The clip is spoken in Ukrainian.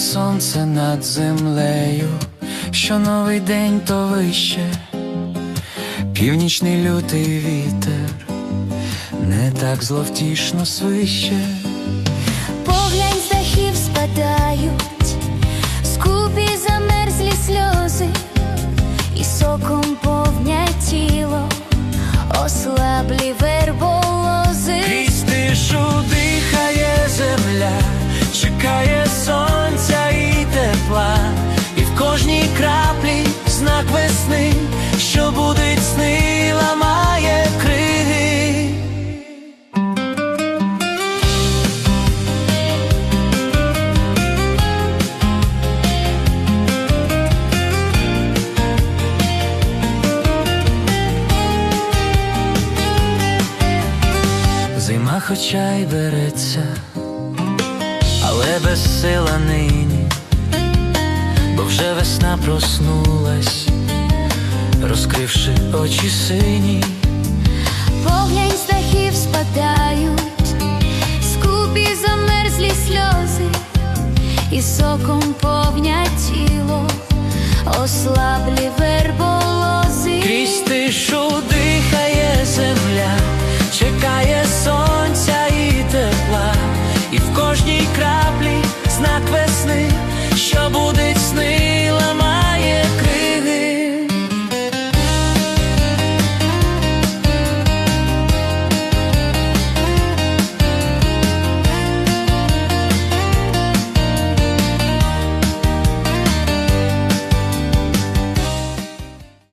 сонце над землею, що новий день то вище, північний лютий вітер, не так зловтішно свище. Зима хоча й береться, але безсила нині, бо вже весна проснулась, розкривши очі сині. Поглянь, з дахів спадають, скупі замерзлі сльози, і соком повнять тіло, ослаблі